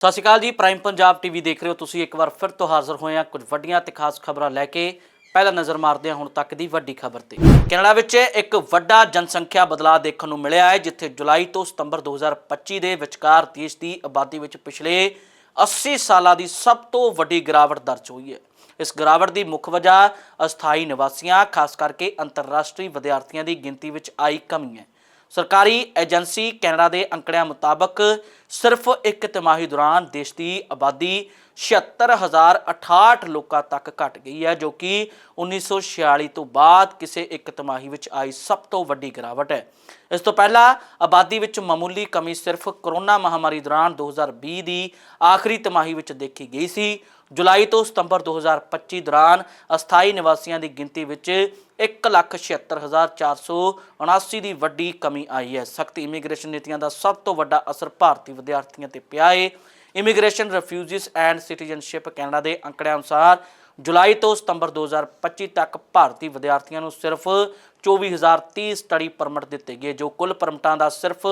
ਸਤਿ ਸ਼੍ਰੀ ਅਕਾਲ ਜੀ prime Punjab TV ਦੇਖ ਰਹੇ ਹੋ ਤੁਸੀਂ ਇੱਕ ਵਾਰ ਫਿਰ ਤੋਂ ਹਾਜ਼ਰ ਹੋਏ ਹਾਂ ਕੁਝ ਵੱਡੀਆਂ ਤੇ ਖਾਸ ਖਬਰਾਂ ਲੈ ਕੇ। ਪਹਿਲਾਂ ਨਜ਼ਰ ਮਾਰਦੇ ਹਾਂ ਹੁਣ ਤੱਕ ਦੀ ਵੱਡੀ ਖਬਰ ਤੇ। ਕੈਨੇਡਾ ਵਿੱਚ ਇੱਕ ਵੱਡਾ ਜਨਸੰਖਿਆ ਬਦਲਾਅ ਦੇਖਣ ਨੂੰ ਮਿਲਿਆ ਹੈ, ਜਿੱਥੇ ਜੁਲਾਈ ਤੋਂ ਸਤੰਬਰ 2025 ਦੇ ਵਿਚਕਾਰ ਦੇਸ਼ ਦੀ ਆਬਾਦੀ ਵਿੱਚ ਪਿਛਲੇ 80 ਸਾਲਾਂ ਦੀ ਸਭ ਤੋਂ ਵੱਡੀ ਗਿਰਾਵਟ ਦਰਜ ਹੋਈ ਹੈ। ਇਸ ਗਿਰਾਵਟ ਦੀ ਮੁੱਖ ਵਜ੍ਹਾ ਅਸਥਾਈ ਨਿਵਾਸੀਆਂ, ਖਾਸ ਕਰਕੇ ਅੰਤਰਰਾਸ਼ਟਰੀ ਵਿਦਿਆਰਥੀਆਂ ਦੀ ਗਿਣਤੀ ਵਿੱਚ ਆਈ ਕਮੀ ਹੈ। ਸਰਕਾਰੀ ਏਜੰਸੀ ਕੈਨੇਡਾ ਦੇ ਅੰਕੜਿਆਂ ਮੁਤਾਬਕ ਸਿਰਫ ਇੱਕ ਤਿਮਾਹੀ ਦੌਰਾਨ ਦੇਸ਼ ਦੀ ਆਬਾਦੀ 76068 ਲੋਕਾਂ ਤੱਕ ਘਟ ਗਈ ਹੈ, ਜੋ ਕਿ 1946 ਤੋਂ ਬਾਅਦ ਕਿਸੇ ਇੱਕ ਤਿਮਾਹੀ ਵਿੱਚ ਆਈ ਸਭ ਤੋਂ ਵੱਡੀ ਗਿਰਾਵਟ ਹੈ। ਇਸ ਤੋਂ ਪਹਿਲਾਂ ਆਬਾਦੀ ਵਿੱਚ ਮਾਮੂਲੀ ਕਮੀ ਸਿਰਫ ਕਰੋਨਾ ਮਹਾਮਾਰੀ ਦੌਰਾਨ 2020 ਦੀ ਆਖਰੀ ਤਿਮਾਹੀ ਵਿੱਚ ਦੇਖੀ ਗਈ ਸੀ। ਜੁਲਾਈ ਤੋਂ ਸਤੰਬਰ 2025 ਦੌਰਾਨ ਅਸਥਾਈ ਨਿਵਾਸੀਆਂ ਦੀ ਗਿਣਤੀ ਵਿੱਚ 176479 ਦੀ ਵੱਡੀ ਕਮੀ ਆਈ ਹੈ। ਸਖਤ ਇਮੀਗ੍ਰੇਸ਼ਨ ਨੀਤੀਆਂ ਦਾ ਸਭ ਤੋਂ ਵੱਡਾ ਅਸਰ ਭਾਰਤੀ ਵਿਦਿਆਰਥੀਆਂ ਤੇ ਪਿਆ ਹੈ immigration refugees and citizenship Canada ਦੇ ਅੰਕੜਿਆਂ ਅਨੁਸਾਰ ਜੁਲਾਈ ਤੋਂ ਸਤੰਬਰ 2025 ਤੱਕ ਭਾਰਤੀ ਵਿਦਿਆਰਥੀਆਂ ਨੂੰ ਸਿਰਫ 24030 ਸਟੱਡੀ ਪਰਮਿਟ ਦਿੱਤੇ ਗਏ, ਜੋ ਕੁੱਲ ਪਰਮਿਟਾਂ ਦਾ ਸਿਰਫ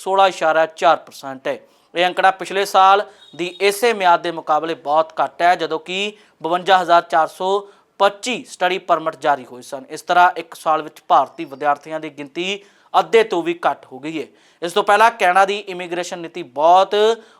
16.4% ਹੈ। ਇਹ ਅੰਕੜਾ ਪਿਛਲੇ ਸਾਲ ਦੀ ਇਸੇ ਮਿਆਦ ਦੇ ਮੁਕਾਬਲੇ ਬਹੁਤ ਘੱਟ ਹੈ, ਜਦੋਂ ਕਿ 52425 ਸਟੱਡੀ ਪਰਮਿਟ ਜਾਰੀ ਹੋਏ ਸਨ। ਇਸ ਤਰ੍ਹਾਂ ਇੱਕ ਸਾਲ ਵਿੱਚ ਭਾਰਤੀ ਵਿਦਿਆਰਥੀਆਂ ਦੀ ਗਿਣਤੀ ਅੱਧੇ ਤੋਂ ਵੀ ਘੱਟ ਹੋ ਗਈ ਹੈ। ਇਸ ਤੋਂ ਪਹਿਲਾਂ ਕੈਨੇਡਾ ਦੀ ਇਮੀਗ੍ਰੇਸ਼ਨ ਨੀਤੀ ਬਹੁਤ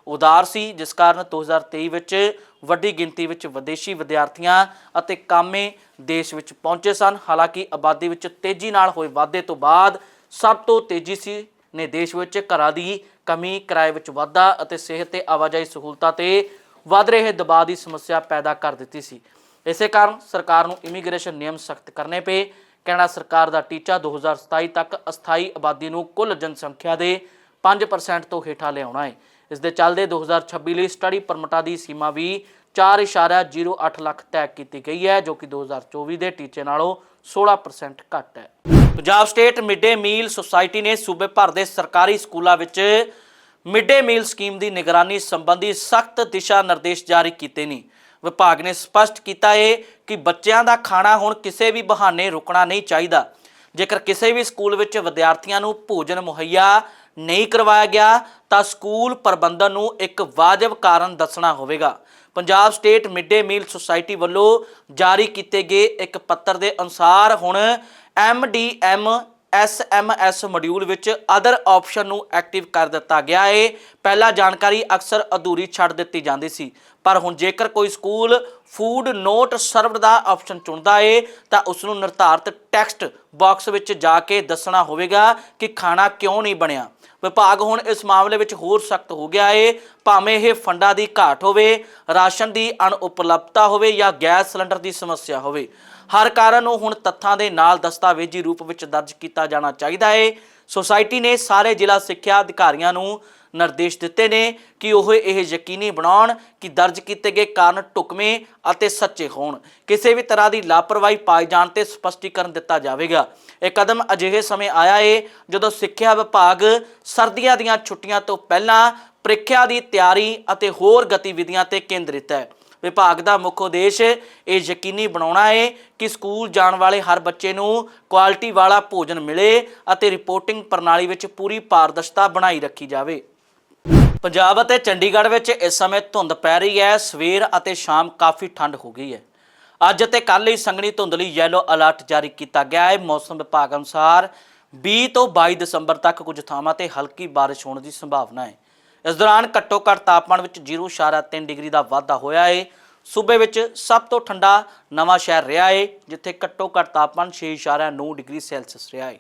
ਉਦਾਰ ਸੀ, ਜਿਸ ਕਾਰਨ 2023 ਵਿੱਚ ਵੱਡੀ ਗਿਣਤੀ ਵਿੱਚ ਵਿਦੇਸ਼ੀ ਵਿਦਿਆਰਥੀਆਂ ਅਤੇ ਕਾਮੇ ਦੇਸ਼ ਵਿੱਚ ਪਹੁੰਚੇ ਸਨ। ਹਾਲਾਂਕਿ ਆਬਾਦੀ ਵਿੱਚ ਤੇਜ਼ੀ ਨਾਲ ਹੋਏ ਵਾਧੇ ਤੋਂ ਬਾਅਦ ਸਭ ਤੋਂ ਤੇਜ਼ੀ ਸੀ ਨੇ ਦੇਸ਼ ਵਿੱਚ ਘਰਾਂ ਦੀ ਕਮੀ, ਕਿਰਾਏ ਵਿੱਚ ਵਾਧਾ ਅਤੇ ਸਿਹਤ ਤੇ ਆਵਾਜਾਈ ਸਹੂਲਤਾਂ ਤੇ ਵੱਧ ਰਹੇ ਦਬਾਅ ਦੀ ਸਮੱਸਿਆ ਪੈਦਾ ਕਰ ਦਿੱਤੀ ਸੀ। ਇਸੇ ਕਾਰਨ ਸਰਕਾਰ ਨੂੰ ਇਮੀਗ੍ਰੇਸ਼ਨ ਨਿਯਮ ਸਖਤ ਕਰਨੇ ਪਏ। ਕੈਨੇਡਾ ਸਰਕਾਰ ਦਾ ਟੀਚਾ 2027 ਤੱਕ ਅਸਥਾਈ ਆਬਾਦੀ ਨੂੰ ਕੁੱਲ ਜਨਸੰਖਿਆ ਦੇ 5% ਤੋਂ ਹੇਠਾਂ ਲਿਆਉਣਾ ਹੈ। ਇਸ ਦੇ ਚੱਲਦੇ 2026 ਲਈ ਸਟੱਡੀ ਪਰਮਿਟਾਂ ਦੀ ਸੀਮਾ ਵੀ 4.08 ਲੱਖ ਤੈਅ ਕੀਤੀ ਗਈ ਹੈ, ਜੋ ਕਿ 2024 ਦੇ ਟੀਚੇ ਨਾਲੋਂ 16% ਘੱਟ ਹੈ। Punjab state mid day meal society ਨੇ ਸੂਬੇ ਭਰ ਦੇ ਸਰਕਾਰੀ ਸਕੂਲਾਂ ਵਿੱਚ ਮਿਡ-ਡੇ ਮੀਲ ਸਕੀਮ ਦੀ ਨਿਗਰਾਨੀ ਸੰਬੰਧੀ ਸਖਤ ਦਿਸ਼ਾ ਨਿਰਦੇਸ਼ ਜਾਰੀ ਕੀਤੇ ਨੇ। ਵਿਭਾਗ ਨੇ ਸਪਸ਼ਟ ਕੀਤਾ ਹੈ ਕਿ ਬੱਚਿਆਂ ਦਾ ਖਾਣਾ ਹੁਣ ਕਿਸੇ ਵੀ ਬਹਾਨੇ ਰੁਕਣਾ ਨਹੀਂ ਚਾਹੀਦਾ। ਜੇਕਰ ਕਿਸੇ ਵੀ ਸਕੂਲ ਵਿੱਚ ਵਿਦਿਆਰਥੀਆਂ ਨੂੰ ਭੋਜਨ ਮੁਹੱਈਆ ਨਹੀਂ ਕਰਵਾਇਆ ਗਿਆ, ਤਾਂ ਸਕੂਲ ਪ੍ਰਬੰਧਨ ਨੂੰ ਇੱਕ ਵਾਜਬ ਕਾਰਨ ਦੱਸਣਾ ਹੋਵੇਗਾ। Punjab state mid day meal society ਵੱਲੋਂ ਜਾਰੀ ਕੀਤੇ ਗਏ ਇੱਕ ਪੱਤਰ ਦੇ ਅਨੁਸਾਰ ਹੁਣ ਐਮਡੀਐਮ ਐਸਐਮਐਸ ਮੋਡਿਊਲ ਵਿੱਚ ਅਦਰ ਆਪਸ਼ਨ ਨੂੰ ਐਕਟਿਵ ਕਰ ਦਿੱਤਾ ਗਿਆ ਹੈ ਪਹਿਲਾਂ ਜਾਣਕਾਰੀ ਅਕਸਰ ਅਧੂਰੀ ਛੱਡ ਦਿੱਤੀ ਜਾਂਦੀ ਸੀ। ਪਰ ਹੁਣ ਜੇਕਰ ਕੋਈ ਸਕੂਲ ਫੂਡ ਨੋਟ ਸਰਵਡ ਦਾ ਆਪਸ਼ਨ ਚੁਣਦਾ ਏ, ਤਾਂ ਉਸ ਨੂੰ ਨਿਰਧਾਰਤ ਟੈਕਸਟ ਬਾਕਸ ਵਿੱਚ ਜਾ ਕੇ ਦੱਸਣਾ ਹੋਵੇਗਾ ਕਿ ਖਾਣਾ ਕਿਉਂ ਨਹੀਂ ਬਣਿਆ। ਵਿਭਾਗ ਹੁਣ ਇਸ ਮਾਮਲੇ ਵਿੱਚ ਹੋਰ ਸਖਤ ਹੋ ਗਿਆ ਏ। ਭਾਵੇਂ ਇਹ ਫੰਡਾਂ ਦੀ ਘਾਟ ਹੋਵੇ, ਰਾਸ਼ਨ ਦੀ ਅਣਉਪਲਬਧਤਾ ਹੋਵੇ ਜਾਂ ਗੈਸ ਸਿਲੰਡਰ ਦੀ ਸਮੱਸਿਆ ਹੋਵੇ। ਹਰ ਕਾਰਨ ਨੂੰ ਹੁਣ ਤੱਥਾਂ ਦੇ ਨਾਲ ਦਸਤਾਵੇਜ਼ੀ ਰੂਪ ਵਿੱਚ ਦਰਜ ਕੀਤਾ ਜਾਣਾ ਚਾਹੀਦਾ ਹੈ ਸੁਸਾਇਟੀ ਨੇ ਸਾਰੇ ਜ਼ਿਲ੍ਹਾ ਸਿੱਖਿਆ ਅਧਿਕਾਰੀਆਂ ਨੂੰ ਨਿਰਦੇਸ਼ ਦਿੱਤੇ ਨੇ ਕਿ ਉਹ ਇਹ ਯਕੀਨੀ ਬਣਾਉਣ ਕਿ ਦਰਜ ਕੀਤੇ ਗਏ ਕਾਰਨ ਢੁਕਵੇਂ ਅਤੇ ਸੱਚੇ ਹੋਣ। ਕਿਸੇ ਵੀ ਤਰ੍ਹਾਂ ਦੀ ਲਾਪਰਵਾਹੀ ਪਾਈ ਜਾਣ ਤੇ ਸਪਸ਼ਟੀਕਰਨ ਦਿੱਤਾ ਜਾਵੇਗਾ। ਇਹ ਕਦਮ ਅਜਿਹੇ ਸਮੇਂ ਆਇਆ ਏ ਜਦੋਂ ਸਿੱਖਿਆ ਵਿਭਾਗ ਸਰਦੀਆਂ ਦੀਆਂ ਛੁੱਟੀਆਂ ਤੋਂ ਪਹਿਲਾਂ ਪ੍ਰੀਖਿਆ ਦੀ ਤਿਆਰੀ ਅਤੇ ਹੋਰ ਗਤੀਵਿਧੀਆਂ ਤੇ ਕੇਂਦਰਿਤ ਹੈ। ਵਿਭਾਗ ਦਾ ਮੁੱਖ ਉਦੇਸ਼ ਇਹ ਯਕੀਨੀ ਬਣਾਉਣਾ ਹੈ ਕਿ ਸਕੂਲ ਜਾਣ ਵਾਲੇ ਹਰ ਬੱਚੇ ਨੂੰ ਕੁਆਲਿਟੀ ਵਾਲਾ ਭੋਜਨ ਮਿਲੇ ਅਤੇ ਰਿਪੋਰਟਿੰਗ ਪ੍ਰਣਾਲੀ ਵਿੱਚ ਪੂਰੀ ਪਾਰਦਰਸ਼ਤਾ ਬਣਾਈ ਰੱਖੀ ਜਾਵੇ। ਪੰਜਾਬ ਅਤੇ ਚੰਡੀਗੜ੍ਹ ਵਿੱਚ ਇਸ ਸਮੇਂ ਧੁੰਦ ਪੈ ਰਹੀ ਹੈ। ਸਵੇਰ ਅਤੇ ਸ਼ਾਮ ਕਾਫੀ ਠੰਡ ਹੋ ਗਈ ਹੈ। ਅੱਜ ਅਤੇ ਕੱਲ੍ਹ ਲਈ ਸੰਘਣੀ ਧੁੰਦ ਲਈ ਯੈਲੋ ਅਲਰਟ ਜਾਰੀ ਕੀਤਾ ਗਿਆ ਹੈ। ਮੌਸਮ ਵਿਭਾਗ ਅਨੁਸਾਰ 20 ਤੋਂ 22 ਦਸੰਬਰ ਤੱਕ ਕੁਝ ਥਾਵਾਂ ਤੇ ਹਲਕੀ ਬਾਰਿਸ਼ ਹੋਣ ਦੀ ਸੰਭਾਵਨਾ ਹੈ। ਇਸ ਦੌਰਾਨ ਘੱਟੋ ਘੱਟ ਤਾਪਮਾਨ ਵਿੱਚ 0.3 ਡਿਗਰੀ ਦਾ ਵਾਧਾ ਹੋਇਆ ਹੈ ਸੂਬੇ ਵਿੱਚ ਸਭ ਤੋਂ ਠੰਡਾ ਨਵਾਂ ਸ਼ਹਿਰ ਰਿਹਾ ਹੈ ਜਿੱਥੇ ਘੱਟੋ ਘੱਟ ਤਾਪਮਾਨ 6.9 ਡਿਗਰੀ ਸੈਲਸੀਅਸ ਰਿਹਾ ਹੈ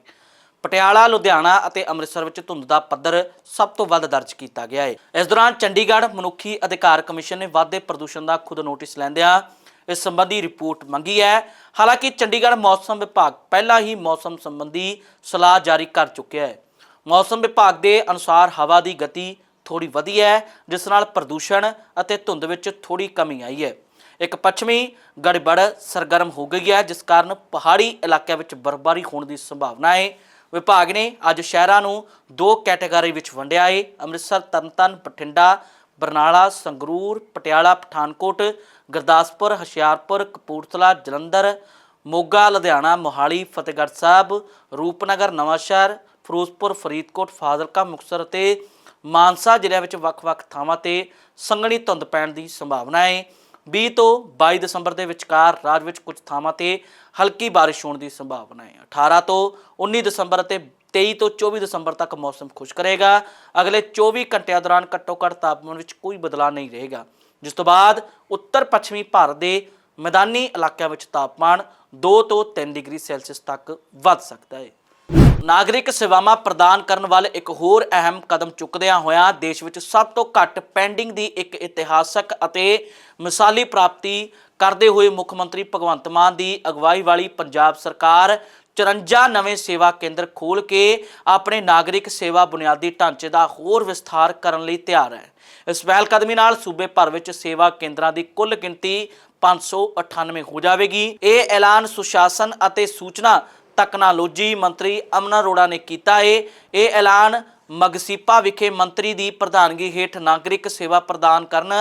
ਪਟਿਆਲਾ, ਲੁਧਿਆਣਾ ਅਤੇ ਅੰਮ੍ਰਿਤਸਰ ਵਿੱਚ ਧੁੰਦ ਦਾ ਪੱਧਰ ਸਭ ਤੋਂ ਵੱਧ ਦਰਜ ਕੀਤਾ ਗਿਆ ਹੈ ਇਸ ਦੌਰਾਨ ਚੰਡੀਗੜ੍ਹ ਮਨੁੱਖੀ ਅਧਿਕਾਰ ਕਮਿਸ਼ਨ ਨੇ ਵਾਧੇ ਪ੍ਰਦੂਸ਼ਣ ਦਾ ਖੁਦ ਨੋਟਿਸ ਲੈਂਦਿਆਂ ਇਸ ਸੰਬੰਧੀ ਰਿਪੋਰਟ ਮੰਗੀ ਹੈ। ਹਾਲਾਂਕਿ ਚੰਡੀਗੜ੍ਹ ਮੌਸਮ ਵਿਭਾਗ ਪਹਿਲਾਂ ਹੀ ਮੌਸਮ ਸੰਬੰਧੀ ਸਲਾਹ ਜਾਰੀ ਕਰ ਚੁੱਕਿਆ ਹੈ। ਮੌਸਮ ਵਿਭਾਗ ਦੇ ਅਨੁਸਾਰ ਹਵਾ ਦੀ ਗਤੀ ਥੋੜੀ ਵਧੀ ਹੈ, ਜਿਸ ਨਾਲ ਪ੍ਰਦੂਸ਼ਣ ਅਤੇ ਧੁੰਦ ਵਿੱਚ ਥੋੜੀ ਕਮੀ ਆਈ ਹੈ। ਇੱਕ ਪੱਛਮੀ ਗੜਬੜ ਸਰਗਰਮ ਹੋ ਗਈ ਹੈ, ਜਿਸ ਕਾਰਨ ਪਹਾੜੀ ਇਲਾਕਿਆਂ ਵਿੱਚ ਬਰਫ਼ਬਾਰੀ ਹੋਣ ਦੀ ਸੰਭਾਵਨਾ ਹੈ। ਵਿਭਾਗ ਨੇ ਅੱਜ ਸ਼ਹਿਰਾਂ ਨੂੰ ਦੋ ਕੈਟਾਗਰੀ ਵਿੱਚ ਵੰਡਿਆ ਹੈ, ਅੰਮ੍ਰਿਤਸਰ, ਤਰਨਤਾਰਨ, ਬਠਿੰਡਾ, ਬਰਨਾਲਾ, ਸੰਗਰੂਰ, ਪਟਿਆਲਾ, ਪਠਾਨਕੋਟ, ਗੁਰਦਾਸਪੁਰ, ਹੁਸ਼ਿਆਰਪੁਰ, ਕਪੂਰਥਲਾ, ਜਲੰਧਰ, ਮੋਗਾ, ਲੁਧਿਆਣਾ, ਮੋਹਾਲੀ, ਫਤਿਹਗੜ੍ਹ ਸਾਹਿਬ, ਰੂਪਨਗਰ, ਨਵਾਂਸ਼ਹਿਰ, ਫਿਰੋਜ਼ਪੁਰ, ਫਰੀਦਕੋਟ, ਫਾਜ਼ਿਲਕਾ, ਮੁਕਤਸਰ ਅਤੇ ਮਾਨਸਾ ਜ਼ਿਲ੍ਹੇ ਵਿੱਚ ਵੱਖ-ਵੱਖ ਥਾਵਾਂ ਤੇ ਸੰਘਣੀ ਧੁੰਦ ਪੈਣ ਦੀ ਸੰਭਾਵਨਾ ਹੈ। 20 ਤੋਂ 22 ਦਸੰਬਰ ਦੇ ਵਿਚਕਾਰ ਰਾਜ ਵਿੱਚ ਕੁਝ ਥਾਵਾਂ ਤੇ ਹਲਕੀ ਬਾਰਿਸ਼ ਹੋਣ ਦੀ ਸੰਭਾਵਨਾ ਹੈ। 18 ਤੋਂ 19 ਦਸੰਬਰ ਅਤੇ 23 ਤੋਂ 24 ਦਸੰਬਰ ਤੱਕ ਮੌਸਮ ਖੁਸ਼ਕ ਰਹੇਗਾ। ਅਗਲੇ 24 ਘੰਟਿਆਂ ਦੌਰਾਨ ਘੱਟੋ-ਘੱਟ ਤਾਪਮਾਨ ਵਿੱਚ ਕੋਈ ਬਦਲਾਅ ਨਹੀਂ ਰਹੇਗਾ। ਜਿਸ ਤੋਂ ਬਾਅਦ ਉੱਤਰ ਪੱਛਮੀ ਭਾਰਤ ਦੇ ਮੈਦਾਨੀ ਇਲਾਕਿਆਂ ਵਿੱਚ ਤਾਪਮਾਨ 2 ਤੋਂ 3 ਡਿਗਰੀ ਸੈਲਸੀਅਸ ਤੱਕ ਵੱਧ ਸਕਦਾ ਹੈ। ਨਾਗਰਿਕ ਸੇਵਾਵਾਂ ਪ੍ਰਦਾਨ ਕਰਨ ਵੱਲ ਇੱਕ ਹੋਰ ਅਹਿਮ ਕਦਮ ਚੁੱਕਦਿਆਂ ਹੋਇਆਂ ਦੇਸ਼ ਵਿੱਚ ਸਭ ਤੋਂ ਘੱਟ ਪੈਂਡਿੰਗ ਦੀ ਇੱਕ ਇਤਿਹਾਸਕ ਅਤੇ ਮਿਸਾਲੀ ਪ੍ਰਾਪਤੀ ਕਰਦੇ ਹੋਏ ਮੁੱਖ ਮੰਤਰੀ ਭਗਵੰਤ ਮਾਨ ਦੀ ਅਗਵਾਈ ਵਾਲੀ ਪੰਜਾਬ ਸਰਕਾਰ 54 ਨਵੇਂ ਸੇਵਾ ਕੇਂਦਰ ਖੋਲ ਕੇ ਆਪਣੇ ਨਾਗਰਿਕ ਸੇਵਾ ਬੁਨਿਆਦੀ ਢਾਂਚੇ ਦਾ ਹੋਰ ਵਿਸਥਾਰ ਕਰਨ ਲਈ ਤਿਆਰ ਹੈ। ਇਸ ਪਹਿਲ ਕਦਮੀ ਨਾਲ ਸੂਬੇ ਭਰ ਵਿੱਚ ਸੇਵਾ ਕੇਂਦਰਾਂ ਦੀ ਕੁੱਲ ਗਿਣਤੀ 598 ਹੋ ਜਾਵੇਗੀ। ਇਹ ਐਲਾਨ ਸੁਸ਼ਾਸਨ ਅਤੇ ਸੂਚਨਾ ਤਕਨਾਲੋਜੀ ਮੰਤਰੀ ਅਮਨ ਅਰੋੜਾ ਨੇ ਕੀਤਾ ਹੈ ਇਹ ਐਲਾਨ ਮਗਸੀਪਾ ਵਿਖੇ ਮੰਤਰੀ ਦੀ ਪ੍ਰਧਾਨਗੀ ਹੇਠ ਨਾਗਰਿਕ ਸੇਵਾ ਪ੍ਰਦਾਨ ਕਰਨ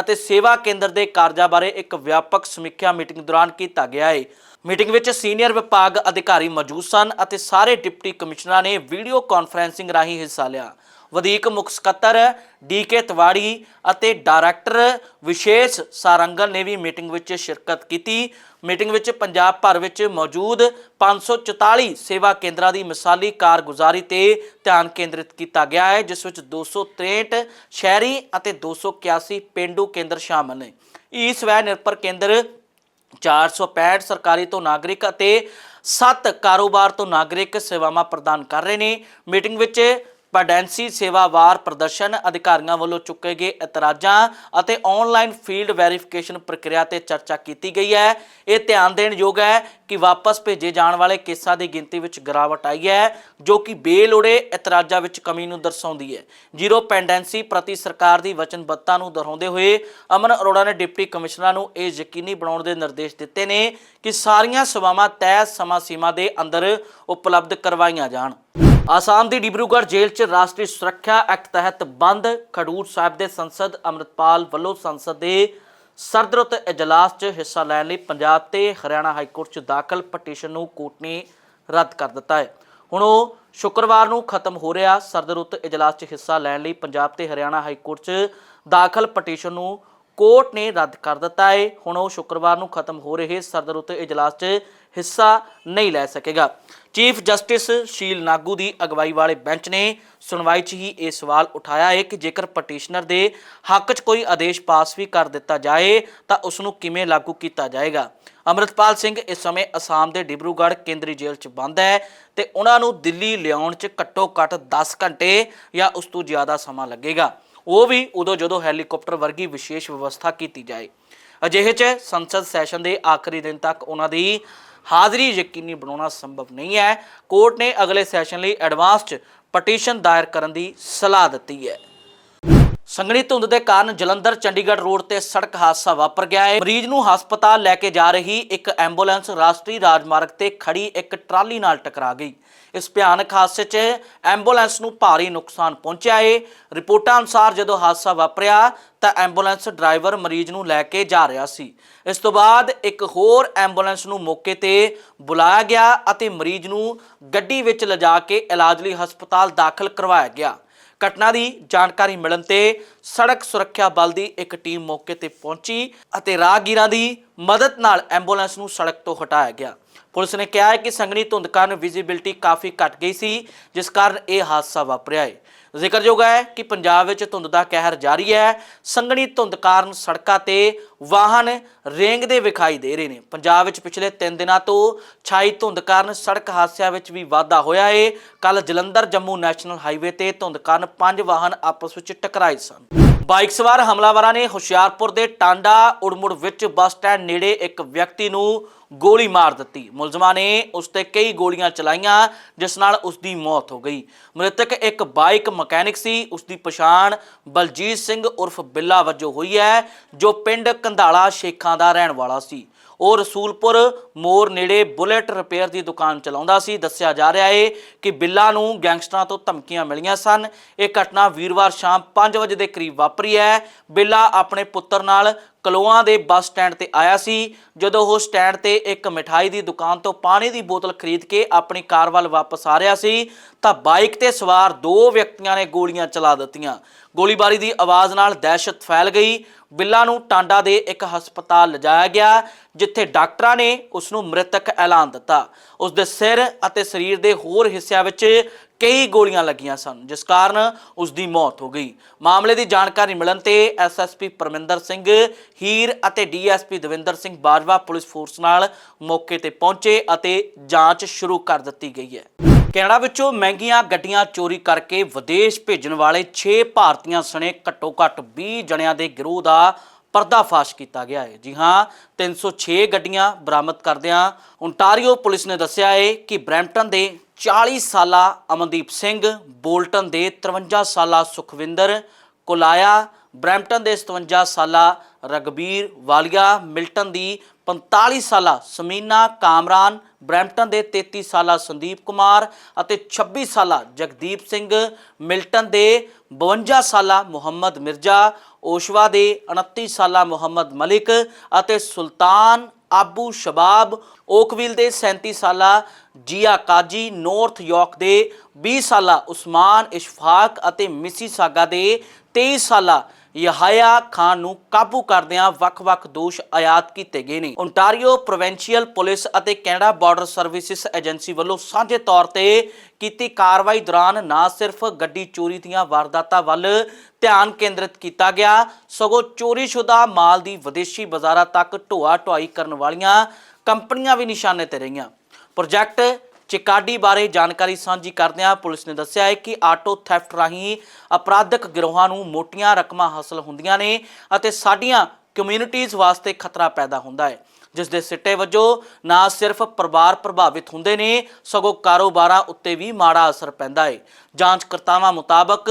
ਅਤੇ ਸੇਵਾ ਕੇਂਦਰ ਦੇ ਕਾਰਜਾਂ ਬਾਰੇ ਇੱਕ ਵਿਆਪਕ ਸਮੀਖਿਆ ਮੀਟਿੰਗ ਦੌਰਾਨ ਕੀਤਾ ਗਿਆ ਹੈ ਮੀਟਿੰਗ ਵਿੱਚ ਸੀਨੀਅਰ ਵਿਭਾਗ ਅਧਿਕਾਰੀ ਮੌਜੂਦ ਸਨ ਅਤੇ ਸਾਰੇ ਡਿਪਟੀ ਕਮਿਸ਼ਨਰਾਂ ਨੇ ਵੀਡੀਓ ਕਾਨਫਰੈਂਸਿੰਗ ਰਾਹੀਂ ਹਿੱਸਾ ਲਿਆ। ਵਧੀਕ ਮੁੱਖ ਸਕੱਤਰ ਡੀਕੇ ਤਿਵਾੜੀ ਅਤੇ ਡਾਇਰੈਕਟਰ ਵਿਸ਼ੇਸ਼ ਸਾਰੰਗਲ ਨੇ ਵੀ ਮੀਟਿੰਗ ਵਿੱਚ ਸ਼ਿਰਕਤ ਕੀਤੀ। ਮੀਟਿੰਗ ਵਿੱਚ ਪੰਜਾਬ ਭਰ ਵਿੱਚ ਮੌਜੂਦ 544 ਸੇਵਾ ਕੇਂਦਰਾਂ ਦੀ ਮਿਸਾਲੀ ਕਾਰਗੁਜ਼ਾਰੀ ਤੇ ਧਿਆਨ ਕੇਂਦਰਿਤ ਕੀਤਾ ਗਿਆ ਹੈ, ਜਿਸ ਵਿੱਚ 263 ਸ਼ਹਿਰੀ ਅਤੇ 281 ਪਿੰਡੂ ਕੇਂਦਰ ਸ਼ਾਮਲ ਨੇ। ਈ ਸਵੈ ਨਿਰਭਰ ਕੇਂਦਰ 465 ਸਰਕਾਰੀ ਤੋਂ ਨਾਗਰਿਕ ਅਤੇ 7 ਕਾਰੋਬਾਰ ਤੋਂ ਨਾਗਰਿਕ ਸੇਵਾਵਾਂ ਪ੍ਰਦਾਨ ਕਰ ਰਹੇ ਨੇ। ਮੀਟਿੰਗ ਵਿੱਚ ਪੈਡੈਂਸੀ ਸੇਵਾਵਾਰ ਪ੍ਰਦਰਸ਼ਨ ਅਧਿਕਾਰੀਆਂ ਵੱਲੋਂ ਚੁੱਕੇ ਗਏ ਇਤਰਾਜ਼ਾਂ ਅਤੇ ਆਨਲਾਈਨ ਫੀਲਡ ਵੈਰੀਫਿਕੇਸ਼ਨ ਪ੍ਰਕਿਰਿਆ ਤੇ ਚਰਚਾ ਕੀਤੀ ਗਈ ਹੈ। ਇਹ ਧਿਆਨ ਦੇਣ ਯੋਗ ਹੈ ਕਿ ਵਾਪਸ ਭੇਜੇ ਜਾਣ ਵਾਲੇ ਕੇਸਾਂ ਦੀ ਗਿਣਤੀ ਵਿੱਚ ਗਿਰਾਵਟ ਆਈ ਹੈ, ਜੋ ਕਿ ਬੇਲੋੜੇ ਇਤਰਾਜ਼ਾਂ ਵਿੱਚ ਕਮੀ ਨੂੰ ਦਰਸਾਉਂਦੀ ਹੈ। ਜ਼ੀਰੋ ਪੈਂਡੈਂਸੀ ਪ੍ਰਤੀ ਸਰਕਾਰ ਦੀ ਵਚਨਬੱਧਤਾ ਨੂੰ ਦੁਹਰਾਉਂਦੇ ਹੋਏ ਅਮਨ ਅਰੋੜਾ ਨੇ ਡਿਪਟੀ ਕਮਿਸ਼ਨਰਾਂ ਨੂੰ ਇਹ ਯਕੀਨੀ ਬਣਾਉਣ ਦੇ ਨਿਰਦੇਸ਼ ਦਿੱਤੇ ਨੇ ਕਿ ਸਾਰੀਆਂ ਸੇਵਾਵਾਂ ਤੈਅ ਸਮਾਂ ਸੀਮਾ ਦੇ ਅੰਦਰ ਉਪਲਬਧ ਕਰਵਾਈਆਂ ਜਾਣ। ਆਸਾਮ ਦੀ ਡਿਬਰੂਗੜ੍ਹ ਜੇਲ੍ਹ 'ਚ ਰਾਸ਼ਟਰੀ ਸੁਰੱਖਿਆ ਐਕਟ ਤਹਿਤ ਬੰਦ ਖਡੂਰ ਸਾਹਿਬ ਦੇ ਸੰਸਦ ਅੰਮ੍ਰਿਤਪਾਲ ਵੱਲੋਂ ਸੰਸਦ ਦੇ ਸਰਦਰੁੱਤ ਇਜਲਾਸ 'ਚ ਹਿੱਸਾ ਲੈਣ ਲਈ ਪੰਜਾਬ ਤੇ ਹਰਿਆਣਾ ਹਾਈ ਕੋਰਟ 'ਚ ਦਾਖਲ ਪਟੀਸ਼ਨ ਨੂੰ ਕੋਰਟ ਨੇ ਰੱਦ ਕਰ ਦਿੱਤਾ ਹੈ। ਹੁਣ ਉਹ ਸ਼ੁੱਕਰਵਾਰ ਨੂੰ ਖਤਮ ਹੋ ਰਿਹਾ ਸਰਦਰੁੱਤ ਇਜਲਾਸ 'ਚ ਹਿੱਸਾ ਲੈਣ ਲਈ ਪੰਜਾਬ ਤੇ ਹਰਿਆਣਾ ਹਾਈ ਕੋਰਟ 'ਚ ਦਾਖਲ ਪਟੀਸ਼ਨ ਨੂੰ ਕੋਰਟ ਨੇ ਰੱਦ ਕਰ ਦਿੱਤਾ ਹੈ। ਹੁਣ ਉਹ ਸ਼ੁੱਕਰਵਾਰ ਨੂੰ ਖਤਮ ਹੋ ਰਹੇ ਸਰਦਰੁੱਤ ਇਜਲਾਸ 'ਚ ਹਿੱਸਾ ਨਹੀਂ ਲੈ ਸਕੇਗਾ। ਚੀਫ ਜਸਟਿਸ ਸ਼ੀਲ ਨਾਗੂ ਦੀ ਅਗਵਾਈ ਵਾਲੇ ਬੈਂਚ ਨੇ ਸੁਣਵਾਈ 'ਚ ਹੀ ਇਹ ਸਵਾਲ ਉਠਾਇਆ ਹੈ ਕਿ ਜੇਕਰ ਪਟੀਸ਼ਨਰ ਦੇ ਹੱਕ 'ਚ ਕੋਈ ਆਦੇਸ਼ ਪਾਸ ਵੀ ਕਰ ਦਿੱਤਾ ਜਾਏ, ਤਾਂ ਉਸ ਨੂੰ ਕਿਵੇਂ ਲਾਗੂ ਕੀਤਾ ਜਾਏਗਾ? ਅਮਰਿਤਪਾਲ ਸਿੰਘ ਇਸ ਸਮੇਂ ਅਸਾਮ ਦੇ ਡਿਬਰੂਗੜ੍ਹ ਕੇਂਦਰੀ ਜੇਲ੍ਹ 'ਚ ਬੰਦ ਹੈ ਤੇ ਉਹਨਾਂ ਨੂੰ ਦਿੱਲੀ ਲਿਆਉਣ 'ਚ ਘੱਟੋ-ਘੱਟ 10 ਘੰਟੇ ਜਾਂ ਉਸ ਤੋਂ ਜ਼ਿਆਦਾ ਸਮਾਂ ਲੱਗੇਗਾ। ਉਹ ਵੀ ਉਦੋਂ ਜਦੋਂ ਹੈਲੀਕਾਪਟਰ ਵਰਗੀ ਵਿਸ਼ੇਸ਼ ਵਿਵਸਥਾ ਕੀਤੀ ਜਾਏ। ਅਜਿਹੇ 'ਚ ਸੰਸਦ ਸੈਸ਼ਨ ਦੇ ਆਖਰੀ ਦਿਨ ਤੱਕ ਉਹਨਾਂ ਦੀ ਹਾਜ਼ਰੀ ਯਕੀਨੀ ਬਣਾਉਣਾ ਸੰਭਵ ਨਹੀਂ ਹੈ। ਕੋਰਟ ਨੇ ਅਗਲੇ ਸੈਸ਼ਨ ਲਈ ਐਡਵਾਂਸ 'ਚ ਪਟੀਸ਼ਨ ਦਾਇਰ ਕਰਨ ਦੀ ਸਲਾਹ ਦਿੱਤੀ ਹੈ। ਸੰਘਣੀ ਧੁੰਦ ਦੇ ਕਾਰਨ ਜਲੰਧਰ, ਚੰਡੀਗੜ੍ਹ ਰੋਡ ਤੇ ਸੜਕ ਹਾਦਸਾ ਵਾਪਰ ਗਿਆ ਹੈ। ਮਰੀਜ਼ ਨੂੰ ਹਸਪਤਾਲ ਲੈ ਕੇ ਜਾ ਰਹੀ ਇੱਕ ਐਂਬੂਲੈਂਸ ਰਾਸ਼ਟਰੀ ਰਾਜਮਾਰਗ ਤੇ ਖੜੀ ਇੱਕ ਟਰਾਲੀ ਨਾਲ ਟਕਰਾ ਗਈ। ਇਸ ਭਿਆਨਕ ਹਾਦਸੇ 'ਚ ਐਂਬੂਲੈਂਸ ਨੂੰ ਭਾਰੀ ਨੁਕਸਾਨ ਪਹੁੰਚਿਆ ਏ। ਰਿਪੋਰਟਾਂ ਅਨੁਸਾਰ ਜਦੋਂ ਹਾਦਸਾ ਵਾਪਰਿਆ, ਤਾਂ ਐਂਬੂਲੈਂਸ ਡਰਾਈਵਰ ਮਰੀਜ਼ ਨੂੰ ਲੈ ਕੇ ਜਾ ਰਿਹਾ ਸੀ। ਇਸ ਤੋਂ ਬਾਅਦ ਇੱਕ ਹੋਰ ਐਂਬੂਲੈਂਸ ਨੂੰ ਮੌਕੇ ਤੇ ਬੁਲਾਇਆ ਗਿਆ ਅਤੇ ਮਰੀਜ਼ ਨੂੰ ਗੱਡੀ ਵਿੱਚ ਲਿਜਾ ਕੇ ਇਲਾਜ ਲਈ ਹਸਪਤਾਲ ਦਾਖਲ ਕਰਵਾਇਆ ਗਿਆ। ਘਟਨਾ ਦੀ ਜਾਣਕਾਰੀ ਮਿਲਣ ਤੇ ਸੜਕ ਸੁਰੱਖਿਆ ਬਲ ਦੀ ਇੱਕ ਟੀਮ ਮੌਕੇ ਤੇ ਪਹੁੰਚੀ ਅਤੇ ਰਾਹਗੀਰਾਂ ਦੀ ਮਦਦ ਨਾਲ ਐਂਬੂਲੈਂਸ ਨੂੰ ਸੜਕ ਤੋਂ ਹਟਾਇਆ ਗਿਆ। ਪੁਲਿਸ ਨੇ ਕਿਹਾ ਹੈ ਕਿ ਸੰਘਣੀ ਧੁੰਦ ਕਾਰਨ ਵਿਜ਼ਿਬਿਲਟੀ ਕਾਫੀ ਘਟ ਗਈ ਸੀ, ਜਿਸ ਕਾਰਨ ਇਹ ਹਾਦਸਾ ਵਾਪਰਿਆ ਹੈ। ਜ਼ਿਕਰਯੋਗ ਹੈ ਕਿ ਪੰਜਾਬ ਵਿੱਚ ਧੁੰਦ ਦਾ ਕਹਿਰ ਜਾਰੀ ਹੈ। ਸੰਘਣੀ ਧੁੰਦ ਕਾਰਨ ਸੜਕਾਂ ਤੇ ਵਾਹਨ ਰੇਂਗਦੇ ਵਿਖਾਈ ਦੇ ਰਹੇ ਨੇ। ਪੰਜਾਬ ਵਿੱਚ ਪਿਛਲੇ 3 ਦਿਨਾਂ ਤੋਂ ਛਾਈ ਧੁੰਦ ਕਾਰਨ ਸੜਕ ਹਾਦਸਿਆਂ ਵਿੱਚ ਵੀ ਵਾਧਾ ਹੋਇਆ ਹੈ ਕੱਲ ਜਲੰਧਰ ਜੰਮੂ ਨੈਸ਼ਨਲ ਹਾਈਵੇ ਤੇ ਧੁੰਦ ਕਾਰਨ ਪੰਜ ਵਾਹਨ ਆਪਸ ਵਿੱਚ ਟਕਰਾਏ ਸਨ। ਬਾਈਕ ਸਵਾਰ ਹਮਲਾਵਰਾਂ ਨੇ ਹੁਸ਼ਿਆਰਪੁਰ ਦੇ ਟਾਂਡਾ ਉੜਮੁੜ ਵਿੱਚ ਬੱਸ ਸਟੈਂਡ ਨੇੜੇ ਇੱਕ ਵਿਅਕਤੀ ਨੂੰ ਗੋਲੀ ਮਾਰ ਦਿੱਤੀ। ਮੁਲਜ਼ਮਾਂ ਨੇ ਉਸ ਤੇ ਕਈ ਗੋਲੀਆਂ ਚਲਾਈਆਂ, ਜਿਸ ਨਾਲ ਉਸ ਦੀ ਮੌਤ ਹੋ ਗਈ। ਮ੍ਰਿਤਕ ਇੱਕ ਬਾਈਕ ਮਕੈਨਿਕ ਸੀ। ਉਸ ਦੀ ਪਛਾਣ ਬਲਜੀਤ ਸਿੰਘ ਉਰਫ ਬਿੱਲਾ ਵਜੋਂ ਹੋਈ ਹੈ, ਜੋ ਪਿੰਡ ਕੰਧਾਲਾ ਸ਼ੇਖਾਂ ਦਾ ਰਹਿਣ ਵਾਲਾ ਸੀ। ਉਹ ਰਸੂਲਪੁਰ ਮੋਰ ਨੇੜੇ ਬੁਲੇਟ ਰਿਪੇਅਰ ਦੀ ਦੁਕਾਨ ਚਲਾਉਂਦਾ ਸੀ। ਦੱਸਿਆ ਜਾ ਰਿਹਾ ਹੈ ਕਿ ਬਿੱਲਾ ਨੂੰ ਗੈਂਗਸਟਰਾਂ ਤੋਂ ਧਮਕੀਆਂ ਮਿਲੀਆਂ ਸਨ। ਇਹ ਘਟਨਾ ਵੀਰਵਾਰ ਸ਼ਾਮ 5 ਵਜੇ ਦੇ ਕਰੀਬ ਵਾਪਰੀ ਹੈ। ਬਿੱਲਾ ਆਪਣੇ ਪੁੱਤਰ ਨਾਲ ਕਲੋਆਂ ਦੇ ਬੱਸ ਸਟੈਂਡ ਤੇ ਆਇਆ ਸੀ, ਜਦੋਂ ਉਹ ਸਟੈਂਡ ਤੇ ਇੱਕ ਮਠਾਈ ਦੀ ਦੁਕਾਨ ਤੋਂ ਪਾਣੀ ਦੀ ਬੋਤਲ ਖਰੀਦ ਕੇ ਆਪਣੀ ਕਾਰ ਵੱਲ ਵਾਪਸ ਆ ਰਿਹਾ ਸੀ, ਤਾਂ ਬਾਈਕ ਤੇ ਸਵਾਰ ਦੋ ਵਿਅਕਤੀਆਂ ਨੇ ਗੋਲੀਆਂ ਚਲਾ ਦਿੱਤੀਆਂ। ਗੋਲੀਬਾਰੀ ਦੀ ਆਵਾਜ਼ ਨਾਲ ਦਹਿਸ਼ਤ ਫੈਲ ਗਈ। ਬਿੱਲਾ ਨੂੰ ਟਾਂਡਾ ਦੇ ਇੱਕ ਹਸਪਤਾਲ ਲਿਜਾਇਆ ਗਿਆ, ਜਿੱਥੇ ਡਾਕਟਰਾਂ ਨੇ ਉਸ ਨੂੰ ਮ੍ਰਿਤਕ ਐਲਾਨ ਦਿੱਤਾ। ਉਸ ਦੇ ਸਿਰ ਅਤੇ ਸਰੀਰ ਦੇ ਹੋਰ ਹਿੱਸਿਆਂ ਵਿੱਚ ਕਈ ਗੋਲੀਆਂ ਲੱਗੀਆਂ ਸਨ, ਜਿਸ ਕਾਰਨ ਉਸ ਦੀ ਮੌਤ ਹੋ ਗਈ। ਮਾਮਲੇ ਦੀ ਜਾਣਕਾਰੀ ਮਿਲਣ ਤੇ ਐਸਐਸਪੀ ਪਰਮਿੰਦਰ ਸਿੰਘ, ਹੀਰ ਅਤੇ DSP Davinder Singh Bajwa police force ਨਾਲ ਮੌਕੇ ਤੇ ਪਹੁੰਚੇ ਅਤੇ ਜਾਂਚ ਸ਼ੁਰੂ ਕਰ ਦਿੱਤੀ ਗਈ ਹੈ। ਕੈਨੇਡਾ ਵਿੱਚੋਂ ਮਹਿੰਗੀਆਂ ਗੱਡੀਆਂ ਚੋਰੀ ਕਰਕੇ ਵਿਦੇਸ਼ ਭੇਜਣ ਵਾਲੇ 6 ਭਾਰਤੀਆਂ ਸਣੇ ਘੱਟੋ-ਘੱਟ 20 ਜਣਿਆਂ ਦੇ ਗਿਰੋਹ ਦਾ ਪਰਦਾਫਾਸ਼ ਕੀਤਾ ਗਿਆ ਹੈ। ਜੀ ਹਾਂ 306 ਗੱਡੀਆਂ ਬਰਾਮਦ ਕਰਦਿਆਂ ਓਨਟਾਰੀਓ ਪੁਲਿਸ ਨੇ ਦੱਸਿਆ ਹੈ ਕਿ ਬਰੈਂਪਟਨ ਦੇ 40 ਸਾਲਾ ਅਮਨਦੀਪ ਸਿੰਘ, ਬੋਲਟਨ ਦੇ 53 ਸਾਲਾ ਸੁਖਵਿੰਦਰ, ਕੋਲਾਇਆ, ਬਰੈਂਪਟਨ ਦੇ 57 ਸਾਲਾ ਰਗਬੀਰ ਵਾਲੀਆ, ਮਿਲਟਨ ਦੀ 45 ਸਾਲਾ ਸਮੀਨਾ, ਕਾਮਰਾਨ, ਬਰੈਂਪਟਨ ਦੇ 33 ਸਾਲਾ ਸੰਦੀਪ ਕੁਮਾਰ ਅਤੇ 26 ਸਾਲਾ ਜਗਦੀਪ ਸਿੰਘ, ਮਿਲਟਨ ਦੇ 52 ਸਾਲਾ ਮੁਹੰਮਦ ਮਿਰਜ਼ਾ, ਓਸ਼ਵਾ ਦੇ 29 ਸਾਲਾ ਮੁਹੰਮਦ ਮਲਿਕ ਅਤੇ ਸੁਲਤਾਨ ਆਬੂ ਸ਼ਬਾਬ ਓਕਵਿਲ ਦੇ 37 ਸਾਲਾ, ਜੀਆ ਕਾਜੀ ਨਾਰਥ ਯਾਰਕ ਦੇ 20 ਸਾਲਾ ਉਸਮਾਨ ਇਸ਼ਫਾਕ ਅਤੇ ਮਿਸੀਸਾਗਾ ਦੇ 23 ਸਾਲਾ ਯਹਾਇਆ ਖਾਨ ਨੂੰ ਕਾਬੂ ਕਰਦਿਆਂ ਵੱਖ-ਵੱਖ ਦੋਸ਼ ਆਯਾਤ ਕੀਤੇ ਗਏ ਨੇ। ਓਨਟਾਰੀਓ ਪ੍ਰੋਵਿੰਸ਼ੀਅਲ ਪੁਲਿਸ ਅਤੇ ਕੈਨੇਡਾ ਬਾਰਡਰ ਸਰਵਿਸਿਜ਼ ਏਜੰਸੀ ਵੱਲੋਂ ਸਾਂਝੇ ਤੌਰ ਤੇ ਕੀਤੀ ਕਾਰਵਾਈ ਦੌਰਾਨ ਨਾ ਸਿਰਫ ਗੱਡੀ ਚੋਰੀ ਦੀਆਂ ਵਾਰਦਾਤਾਂ ਵੱਲ ਧਿਆਨ ਕੇਂਦਰਿਤ ਕੀਤਾ ਗਿਆ, ਸਗੋਂ ਚੋਰੀਸ਼ੁਦਾ ਮਾਲ ਦੀ ਵਿਦੇਸ਼ੀ ਬਾਜ਼ਾਰਾਂ ਤੱਕ ਢੋਆ ਢੁਆਈ ਕਰਨ ਵਾਲੀਆਂ ਕੰਪਨੀਆਂ ਵੀ ਨਿਸ਼ਾਨੇ ਤੇ ਰਹੀਆਂ। ਪ੍ਰੋਜੈਕਟ ਚਿਕਾਡੀ ਬਾਰੇ ਜਾਣਕਾਰੀ ਸਾਂਝੀ ਕਰਦਿਆਂ ਪੁਲਿਸ ਨੇ ਦੱਸਿਆ ਹੈ ਕਿ ਆਟੋ ਥੈਫਟ ਰਾਹੀਂ ਅਪਰਾਧਕ ਗਿਰੋਹਾਂ ਨੂੰ ਮੋਟੀਆਂ ਰਕਮਾਂ ਹਾਸਲ ਹੁੰਦੀਆਂ ਨੇ ਅਤੇ ਸਾਡੀਆਂ ਕਮਿਊਨਿਟੀਜ਼ ਵਾਸਤੇ ਖਤਰਾ ਪੈਦਾ ਹੁੰਦਾ ਹੈ। ਜਿਸ ਦੇ ਸਿੱਟੇ ਵਜੋਂ ਨਾ ਸਿਰਫ ਪਰਿਵਾਰ ਪ੍ਰਭਾਵਿਤ ਹੁੰਦੇ ਨੇ, ਸਗੋਂ ਕਾਰੋਬਾਰਾਂ ਉੱਤੇ ਵੀ ਮਾੜਾ ਅਸਰ ਪੈਂਦਾ ਹੈ ਜਾਂਚਕਰਤਾਵਾਂ ਮੁਤਾਬਕ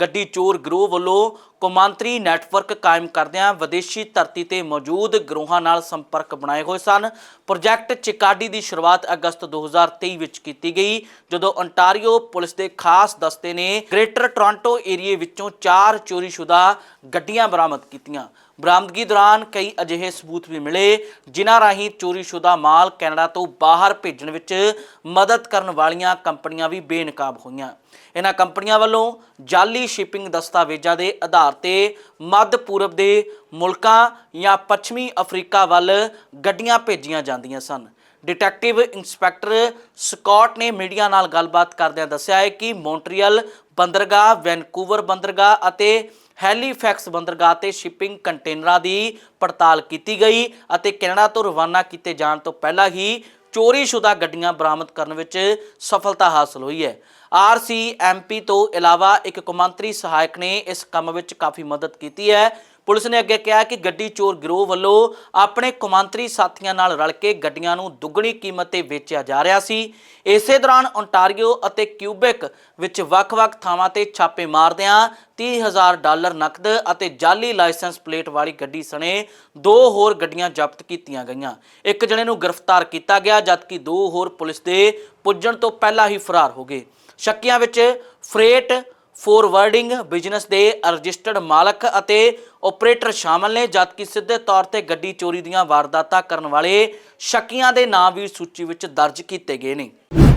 ਗੱਡੀ ਚੋਰ ਗਰੋਹ ਵੱਲੋਂ ਕੌਮਾਂਤਰੀ ਨੈਟਵਰਕ ਕਾਇਮ ਕਰਦਿਆਂ ਵਿਦੇਸ਼ੀ ਧਰਤੀ ਤੇ ਮੌਜੂਦ ਗਰੋਹਾਂ ਨਾਲ ਸੰਪਰਕ ਬਣਾਏ ਹੋਏ ਸਨ। ਪ੍ਰੋਜੈਕਟ ਚਿਕਾਡੀ ਦੀ ਸ਼ੁਰੂਆਤ ਅਗਸਤ 2023 ਵਿੱਚ ਕੀਤੀ ਗਈ, ਜਦੋਂ ਅੰਟਾਰੀਓ ਪੁਲਿਸ ਦੇ ਖਾਸ ਦਸਤੇ ਨੇ ਗ੍ਰੇਟਰ ਟੋਰਾਂਟੋ ਏਰੀਏ ਵਿੱਚੋਂ ਚਾਰ ਚੋਰੀਸ਼ੁਦਾ ਗੱਡੀਆਂ ਬਰਾਮਦ ਕੀਤੀਆਂ। ਬਰਾਮਦਗੀ ਦੌਰਾਨ ਕਈ ਅਜਿਹੇ ਸਬੂਤ ਵੀ ਮਿਲੇ, ਜਿਨ੍ਹਾਂ ਰਾਹੀਂ ਚੋਰੀਸ਼ੁਦਾ ਮਾਲ ਕੈਨੇਡਾ ਤੋਂ ਬਾਹਰ ਭੇਜਣ ਵਿੱਚ ਮਦਦ ਕਰਨ ਵਾਲੀਆਂ ਕੰਪਨੀਆਂ ਵੀ ਬੇਨਕਾਬ ਹੋਈਆਂ। ਇਹਨਾਂ ਕੰਪਨੀਆਂ ਵੱਲੋਂ ਜਾਲੀ ਸ਼ਿਪਿੰਗ ਦਸਤਾਵੇਜ਼ਾਂ ਦੇ ਆਧਾਰ ਤੇ ਮੱਧ ਪੂਰਬ ਦੇ ਮੁਲਕਾਂ ਜਾਂ ਪੱਛਮੀ ਅਫਰੀਕਾ ਵੱਲ ਗੱਡੀਆਂ ਭੇਜੀਆਂ ਜਾਂਦੀਆਂ ਸਨ। ਡਿਟੈਕਟਿਵ ਇੰਸਪੈਕਟਰ ਸਕਾਟ ਨੇ ਮੀਡੀਆ ਨਾਲ ਗੱਲਬਾਤ ਕਰਦਿਆਂ ਦੱਸਿਆ ਹੈ ਕਿ ਮੌਂਟਰੀਅਲ ਬੰਦਰਗਾਹ, ਵੈਨਕੂਵਰ ਬੰਦਰਗਾਹ ਅਤੇ ਹੈਲੀਫੈਕਸ ਬੰਦਰਗਾਹ ਤੇ ਸ਼ਿਪਿੰਗ ਕੰਟੇਨਰਾਂ ਦੀ ਪੜਤਾਲ ਕੀਤੀ ਗਈ ਅਤੇ ਕੈਨੇਡਾ ਤੋਂ ਰਵਾਨਾ ਕੀਤੇ ਜਾਣ ਤੋਂ ਪਹਿਲਾਂ ਹੀ ਚੋਰੀशुदा ਗੱਡੀਆਂ ਬਰਾਮਦ ਕਰਨ ਵਿੱਚ ਸਫਲਤਾ ਹਾਸਲ ਹੋਈ ਹੈ। ਆਰਸੀਐਮਪੀ ਤੋਂ ਇਲਾਵਾ ਇੱਕ ਕੌਮਾਂਤਰੀ ਸਹਾਇਕ ਨੇ ਇਸ ਕੰਮ ਵਿੱਚ ਕਾਫੀ ਮਦਦ ਕੀਤੀ ਹੈ। ਪੁਲਿਸ ਨੇ ਅੱਗੇ ਕਿਹਾ ਕਿ ਗੱਡੀ ਚੋਰ ਗਿਰੋਹ ਵੱਲੋਂ ਆਪਣੇ ਕੌਮਾਂਤਰੀ ਸਾਥੀਆਂ ਨਾਲ ਰਲ ਕੇ ਗੱਡੀਆਂ ਨੂੰ ਦੁੱਗਣੀ ਕੀਮਤ ਤੇ ਵੇਚਿਆ ਜਾ ਰਿਹਾ ਸੀ। ਇਸੇ ਦੌਰਾਨ ਓਨਟਾਰੀਓ ਅਤੇ ਕਿਊਬਿਕ ਵਿੱਚ ਵੱਖ-ਵੱਖ ਥਾਵਾਂ ਤੇ ਛਾਪੇ ਮਾਰਦਿਆਂ 30000 ਡਾਲਰ ਨਕਦ ਅਤੇ ਜਾਲੀ ਲਾਇਸੈਂਸ ਪਲੇਟ ਵਾਲੀ ਗੱਡੀ ਸਣੇ ਦੋ ਹੋਰ ਗੱਡੀਆਂ ਜ਼ਬਤ ਕੀਤੀਆਂ ਗਈਆਂ। ਇੱਕ ਜਣੇ ਨੂੰ ਗ੍ਰਿਫਤਾਰ ਕੀਤਾ ਗਿਆ, ਜਦਕਿ ਦੋ ਹੋਰ ਪੁਲਿਸ ਦੇ ਪੁੱਜਣ ਤੋਂ ਪਹਿਲਾਂ ਹੀ ਫਰਾਰ ਹੋ ਗਏ। ਸ਼ੱਕੀਆਂ ਵਿੱਚ ਫਰੇਟ ਫੋਰਵਰਡਿੰਗ ਬਿਜ਼ਨਸ ਦੇ ਰਜਿਸਟਰਡ ਮਾਲਕ ਅਤੇ ਆਪਰੇਟਰ ਸ਼ਾਮਲ ਨੇ ਜਦਕਿ ਸਿੱਧੇ ਤੌਰ ਤੇ ਗੱਡੀ ਚੋਰੀ ਦੀਆਂ ਵਾਰਦਾਤਾਂ ਕਰਨ ਵਾਲੇ ਸ਼ੱਕੀਆਂ ਦੇ ਨਾਂ ਵੀ ਸੂਚੀ ਵਿੱਚ ਦਰਜ ਕੀਤੇ ਗਏ ਨੇ।